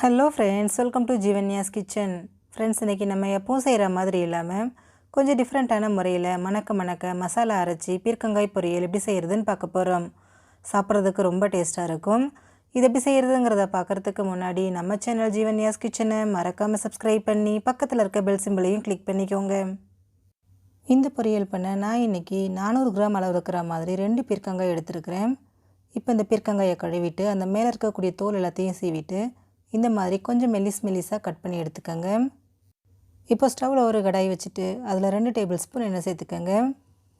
Hello friends welcome to Jeevanya's kitchen friends இன்றைக்கி நம்ம எப்பவும் செய்கிற மாதிரி இல்லாமல் கொஞ்சம் டிஃப்ரெண்ட்டான முறையில் மணக்க மணக்க மசாலா அரைச்சி பீர்க்கங்காய் பொரியல் எப்படி செய்கிறதுன்னு பார்க்க போகிறோம் சாப்பிட்றதுக்கு ரொம்ப டேஸ்ட்டாக இருக்கும். இது எப்படி செய்கிறதுங்கிறத பார்க்குறதுக்கு முன்னாடி நம்ம சேனல் ஜீவன்யாஸ் கிச்சனை மறக்காமல் சப்ஸ்கிரைப் பண்ணி பக்கத்தில் இருக்க பெல் சிம்பிளையும் கிளிக் பண்ணிக்கோங்க. இந்த பொரியல் பண்ண நான் இன்றைக்கி நானூறு கிராம் அளவு இருக்கிற மாதிரி ரெண்டு பீர்க்கங்காய் எடுத்துருக்கிறேன். இப்போ இந்த பீர்க்கங்காயை கழுவிட்டு அந்த மேலே இருக்கக்கூடிய தோல் எல்லாத்தையும் சீவிட்டு இந்த மாதிரி கொஞ்சம் மெல்லிஸ் மெல்லிஸாக கட் பண்ணி எடுத்துக்கோங்க. இப்போ ஸ்டவ்வில் ஒரு கடாய் வச்சுட்டு அதில் ரெண்டு டேபிள் ஸ்பூன் எண்ணெய் சேர்த்துக்கோங்க.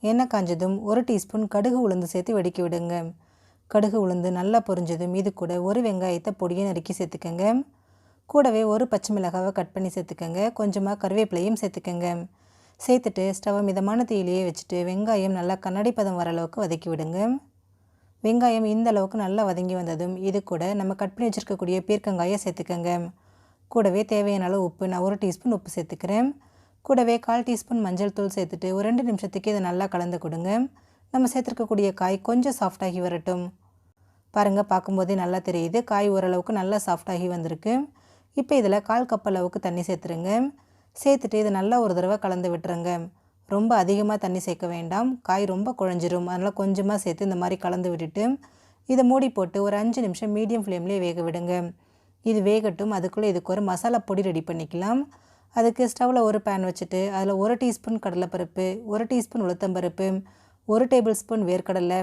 எண்ணெய் காஞ்சதும் ஒரு டீஸ்பூன் கடுகு உளுந்து சேர்த்து வெடிக்க விடுங்க. கடுகு உளுந்து நல்லா பொரிஞ்சதும் இது கூட ஒரு வெங்காயத்தை பொடியை நறுக்கி சேர்த்துக்கோங்க. கூடவே ஒரு பச்சை மிளகாவை கட் பண்ணி சேர்த்துக்கோங்க. கொஞ்சமாக கருவேப்பிலையும் சேர்த்துக்கோங்க. சேர்த்துட்டு ஸ்டவ் மிதமான தீயிலேயே வச்சுட்டு வெங்காயம் நல்லா கண்ணாடி பதம் வர அளவுக்கு வதக்கி விடுங்க. வெங்காயம் இந்த அளவுக்கு நல்லா வதங்கி வந்ததும் இது கூட நம்ம கட் பண்ணி வச்சுருக்கக்கூடிய பீர்க்கங்காயை சேர்த்துக்கோங்க. கூடவே தேவையான அளவு உப்பு நான் ஒரு டீஸ்பூன் உப்பு சேர்த்துக்கிறேன். கூடவே கால் டீஸ்பூன் மஞ்சள் தூள் சேர்த்துட்டு ஒரு ரெண்டு நிமிஷத்துக்கு இதை நல்லா கலந்து கொடுங்க. நம்ம சேர்த்துருக்கக்கூடிய காய் கொஞ்சம் சாஃப்டாகி வரட்டும். பாருங்கள் பார்க்கும்போதே நல்லா தெரியுது. காய் ஓரளவுக்கு நல்லா சாஃப்டாகி வந்திருக்கு. இப்போ இதில் கால் கப் அளவுக்கு தண்ணி சேர்த்துருங்க. சேர்த்துட்டு இதை நல்லா ஒரு தடவை கலந்து விட்டுருங்க. ரொம்ப அதிகமாக தண்ணி சேர்க்க வேண்டாம். காய் ரொம்ப குழஞ்சிரும். அதனால் கொஞ்சமாக சேர்த்து இந்த மாதிரி கலந்து விட்டுட்டு இதை மூடி போட்டு ஒரு அஞ்சு நிமிஷம் மீடியம் ஃப்ளேம்லேயே வேக விடுங்க. இது வேகட்டும். அதுக்குள்ளே இதுக்கு ஒரு மசாலா பொடி ரெடி பண்ணிக்கலாம். அதுக்கு ஸ்டவ்வில் ஒரு பேன் வச்சுட்டு அதில் ஒரு டீஸ்பூன் கடலைப்பருப்பு ஒரு டீஸ்பூன் உளுத்தம்பருப்பு ஒரு டேபிள் ஸ்பூன் வேர்க்கடலை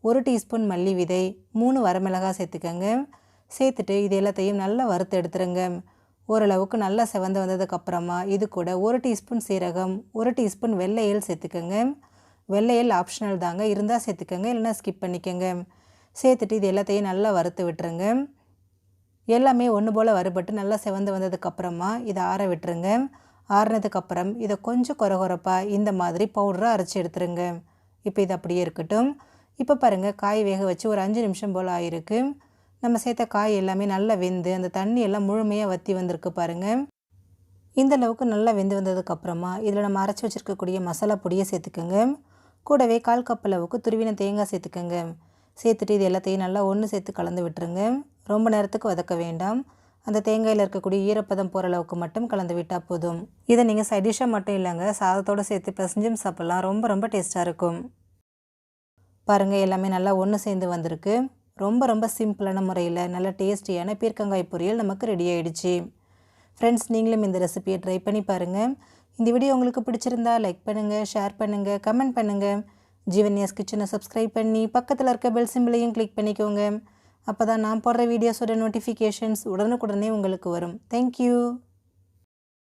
ஒரு டீஸ்பூன் மல்லி விதை மூணு வரமிளகாய் சேர்த்துக்கோங்க. சேர்த்துட்டு இது எல்லாத்தையும் நல்லா வறுத்து எடுத்துருங்க. ஓரளவுக்கு நல்லா செவந்து வந்ததுக்கப்புறமா இது கூட ஒரு டீஸ்பூன் சீரகம் ஒரு டீஸ்பூன் வெள்ளையல் சேர்த்துக்கோங்க. வெள்ளையல் ஆப்ஷனல் தாங்க. இருந்தால் சேர்த்துக்கோங்க இல்லைனா ஸ்கிப் பண்ணிக்கோங்க. சேர்த்துட்டு இது எல்லாத்தையும் நல்லா வறுத்து விட்டுருங்க. எல்லாமே ஒன்று போல் வறுபட்டு நல்லா செவந்து வந்ததுக்கப்புறமா இதை ஆற விட்டுருங்க. ஆறினதுக்கப்புறம் இதை கொஞ்சம் குறகுறப்பாக இந்த மாதிரி பவுடராக அரைச்சி எடுத்துருங்க. இப்போ இது அப்படியே இருக்கட்டும். இப்போ பாருங்கள் காய் வேக வச்சு ஒரு அஞ்சு நிமிஷம் போல் ஆயிருக்கு. நம்ம சேர்த்த காய் எல்லாமே நல்லா வெந்து அந்த தண்ணி எல்லாம் முழுமையாக வற்றி வந்திருக்கு பாருங்கள் இந்த அளவுக்கு நல்லா வெந்து வந்ததுக்கப்புறமா இதில் நம்ம அரைச்சி வச்சுருக்கக்கூடிய மசாலா பொடியை சேர்த்துக்கோங்க. கூடவே கால் கப் அளவுக்கு துருவின தேங்காய் சேர்த்துக்கோங்க. சேர்த்துட்டு இது எல்லாத்தையும் நல்லா ஒன்று சேர்த்து கலந்து விட்டுருங்க. ரொம்ப நேரத்துக்கு வதக்க வேண்டாம். அந்த தேங்காயில் இருக்கக்கூடிய ஈரப்பதம் போகிற அளவுக்கு மட்டும் கலந்து விட்டால் போதும். இதை நீங்கள் சைடிஷாக மட்டும் இல்லைங்க சாதத்தோடு சேர்த்து பிசைஞ்சும் சாப்பிட்லாம். ரொம்ப ரொம்ப டேஸ்ட்டாக இருக்கும். பாருங்கள் எல்லாமே நல்லா ஒன்று சேர்ந்து வந்திருக்கு. ரொம்ப ரொம்ப சிம்பிளான முறையில் நல்ல டேஸ்டியான பீர்க்கங்காய் பொரியல் நமக்கு ரெடி ஆகிடுச்சு ஃப்ரெண்ட்ஸ் நீங்களும் இந்த ரெசிபியை ட்ரை பண்ணி பாருங்கள் இந்த வீடியோ உங்களுக்கு பிடிச்சிருந்தா லைக் பண்ணுங்கள் ஷேர் பண்ணுங்கள் கமெண்ட் பண்ணுங்கள் ஜீவன்யாஸ் கிச்சனை சப்ஸ்கிரைப் பண்ணி பக்கத்தில் இருக்க பெல் சிம்பிளையும் கிளிக் பண்ணிக்கோங்க. அப்போ தான் நான் போடுற வீடியோஸோட நோட்டிஃபிகேஷன்ஸ் உடனுக்குடனே உங்களுக்கு வரும். தேங்க்யூ